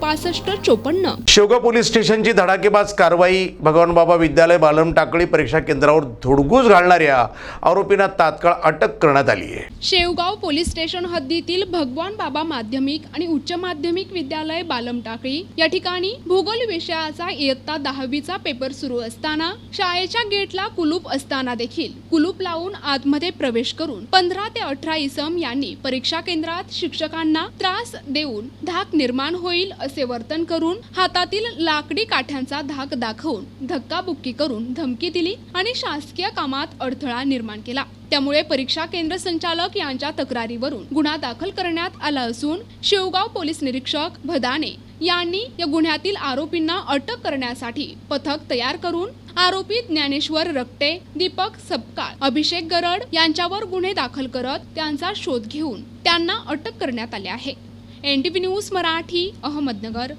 पासष्ट चोपन्न. शेवगाव पोलीस स्टेशनची धडाकेबाज कारवाई. भगवान बाबा विद्यालय बालम टाकळी परीक्षा केंद्रावर धुडगूस घालणाऱ्या आरोपींना तात्काळ अटक करण्यात आली आहे. शेवगाव पोलीस स्टेशन हद्दीतील भगवान बाबा माध्यमिक आणि उच्च माध्यमिक विद्यालय बालम टाकळी. या ठिकाणी भूगोल विषयाचा इयत्ता दहावीचा पेपर सुरू असताना शाळेच्या गेटला कुलूप असताना देखील कुलूप लावून आतमध्ये प्रवेश करून पंधरा ते अठरा इसम यांनी परीक्षा केंद्रात शिक्षकांना त्रास देऊन धाक निर्माण होईल असे वर्तन करून हातातील लाकडी काठ्यांचा धाक दाखवून धक्काबुक्की करून धमकी दिली आणि शासकीय कामात अडथळा निर्माण केला. त्यामुळे परीक्षा केंद्र संचालक यांच्या तक्रारीवरून गुन्हा दाखल करण्यात आला असून शेवगाव पोलीस निरीक्षक भदाने यांनी या गुन्ह्यातील आरोपींना अटक करण्यासाठी पथक तयार करून आरोपी ज्ञानेश्वर रक्टे दीपक सपकाळ अभिषेक गरड यांच्यावर गुन्हे दाखल करत त्यांचा शोध घेऊन त्यांना अटक करण्यात आले आहे. N T P news Marathi Ahmednagar.